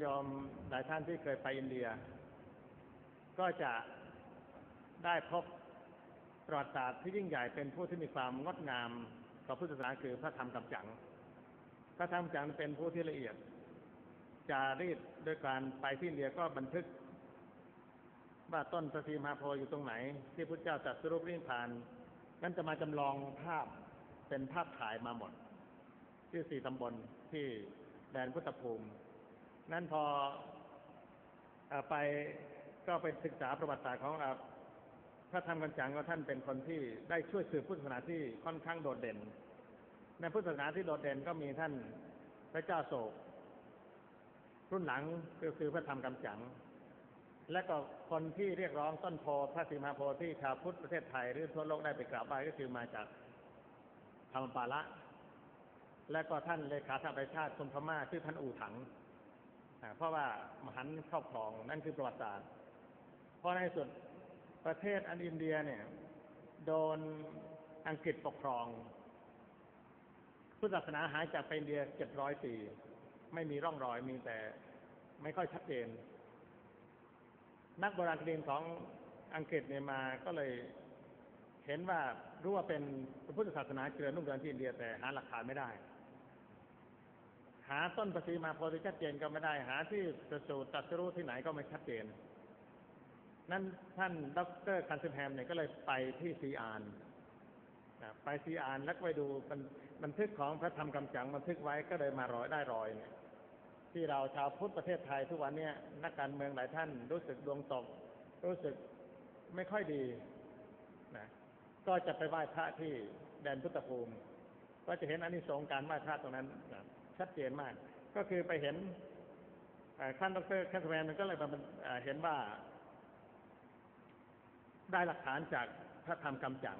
โยมหลายท่านที่เคยไปอินเดีย ก็จะได้พบประวัติศาสตร์ที่ยิ่งใหญ่เป็นผู้ที่มีความงดงามต่อพุทธศาสนาคือพระธรรมกำจัง พระธรรมกำจังเป็นผู้ที่ละเอียด จารีตด้วยการไปที่อินเดียก็บันทึก ว่าต้นพระศรีมหาโพอยู่ตรงไหน ที่พระเจ้าตรัดสรุปริพานนั่นจะมาจำลองภาพเป็นภาพถ่ายมาหมด ที่สี่ตำบลที่แดนพุทธภูมิ นั่นพออไปก็ไปศึกษาประวัติศาสตร์ของอพระธรรมกันจังว่าท่านเป็นคนที่ได้ช่วยสืบพุทธศาสนาที่ค่อนข้างโดดเด่น ในพุทธศาสนาที่โดดเด่นก็มีท่านพระเจ้าโศก รุ่นหลังก็คือพระธรรมกำจัง และก็คนที่เรียกร้องต้นโพพระสีมาโพที่ชาวพุทธประเทศไทยหรือทั่วโลกได้ไปกราบไหว้ก็คือมาจากธรรมปาละ และก็ท่านเลขาธิการชาติคนพม่าชื่อท่านอู่ถัง เพราะว่ามหันครอบครองนั่นคือประวัติศาสตร์ เพราะในสุดประเทศอันอินเดียเนี่ย โดนอังกฤษปกครองพุทธศาสนาหายจากไปอินเดียเจ็ดร้อยปีไม่มีร่องรอยมีแต่ไม่ค่อยชัดเจน นักโบราณคดีของอังกฤษเนี่ยมาก็เลยเห็นว่ารู้ว่าเป็นพุทธศาสนาเจริญรุ่งเรืองที่อินเดียแต่หาหลักฐานไม่ได้ หาต้นประสีมาโพธิชัดเจนก็ไม่ได้ หาที่ประสูตรตรัสรู้ที่ไหนก็ไม่ชัดเจน นั่นท่านดรคันซิมแฮมเนี่ยก็เลยไปที่ซีอานไปซีอานแล้วไปดูบันทึกของพระธรรมกำจังบันทึกไว้ก็เลยมารอยได้รอยเนี่ยที่เราชาวพุทธประเทศไทยทุกวันเนี่ยนักการเมืองหลายท่านรู้สึกดวงตก รู้สึกไม่ค่อยดีนะก็จะไปไหว้พระที่แดนพุทธภูมิ ก็จะเห็นอานิสงส์การไหว้พระตรงนั้นนะ ชัดเจนมาก ก็คือไปเห็นขั้นดรแคทแมนมันก็เลยมาเห็นว่า ได้หลักฐานจากพระธรรมกำจัง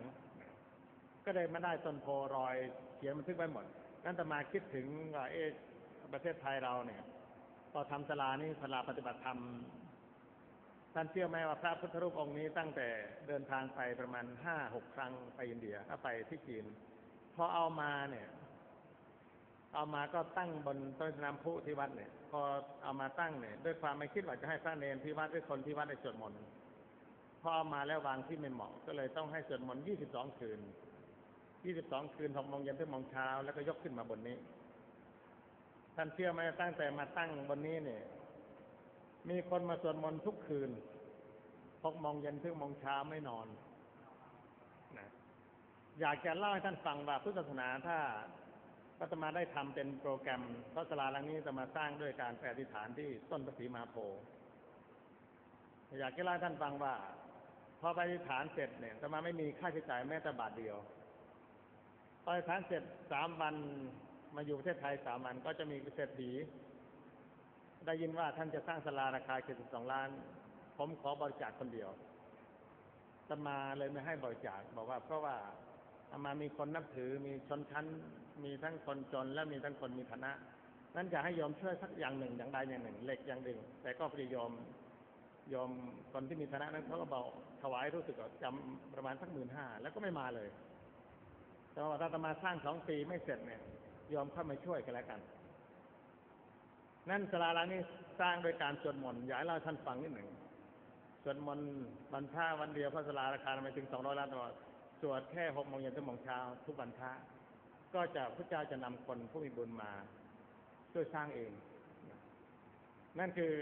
ก็เลยมาได้ต้นโพรอยเขียนบันทึกไว้หมด นั่นจะมาคิดถึงเอประเทศไทยเราเนี่ยพอทำสลานี่สลาปฏิบัติธรรมท่านเชื่อไหมว่าพระพุทธรูปองค์นี้ตั้งแต่เดินทางไปประมาณห้าหกครั้งไปอินเดียถ้าไปที่จีนพอเอามาเนี่ย เอามาก็ตั้งบนต้นน้ำพุที่วัดเนี่ย พอเอามาตั้งเนี่ย ด้วยความไม่คิดว่าจะให้พระเนรที่วัดหรือคนที่วัดได้สวดมนต์พอเอามาแล้ววางที่ไม่เหมาะก็เลยต้องให้สวดมนต์ยี่สิบสองคืนยี่สิบสองคืนหกโมงเย็นถึงโมงเช้าแล้วก็ยกขึ้นมาบนนี้ ท่านเชื่อไหมตั้งแต่มาตั้งบนนี้เนี่ย มีคนมาสวดมนต์ทุกคืนหกโมงเย็นถึงโมงเช้าไม่นอนนะอยากจะเล่าให้ท่านฟังว่าพุทธศาสนาถ้า พัฒมาได้ทำเป็นโปรแกรมพระสลาลังนี้จะมาสร้างด้วยการแปรอธิษฐานที่ต้นพระศรีมาโพธิ์อยากจะเล่าท่านฟังว่า พอไปอธิษฐานเสร็จเนี่ยจะมาไม่มีค่าใช้จ่ายแม้แต่บาทเดียวพออธิษฐานเสร็จสามวันมาอยู่ประเทศไทยสามวันก็จะมีเศรษฐีได้ยินว่าท่านจะสร้างศาลาราคาเจ็ดสิบสองล้าน ผมขอบริจาคคนเดียวตมาเลยไม่ให้บริจาคบอกว่าเพราะว่า อามามีคนนับถือมีชนชั้น มีทั้งคนจน และมีทั้งคนมีฐานะ นั้นอยากให้โยมช่วยสักอย่างหนึ่งอย่างใดอย่างหนึ่งเหล็กอย่างหนึ่ง แต่ก็พยายมยอมคนที่มีฐานะนั้นเขาก็บอกถวายรู้สึกจำประมาณสักหมื่นห้าแล้วก็ไม่มาเลยแต่ว่าถ้าตมาสร้างสองปีไม่เสร็จเนี่ยยอมเข้ามาช่วยกันแล้วกัน นั่นสลาลังนี้สร้างโดยการสวดมนต์อยากเราท่านฟังนิดหนึ่งสวดมนต์วันพระวันเดียวพระสลาราคาไม่ถึงสองร้อยล้านตลอด สวดแค่หกโมงเย็นถึงโมงเช้าทุกวันพระก็จะพระเจ้าจะนำคนผู้มีบุญมาช่วยสร้างเอง นั่นคือ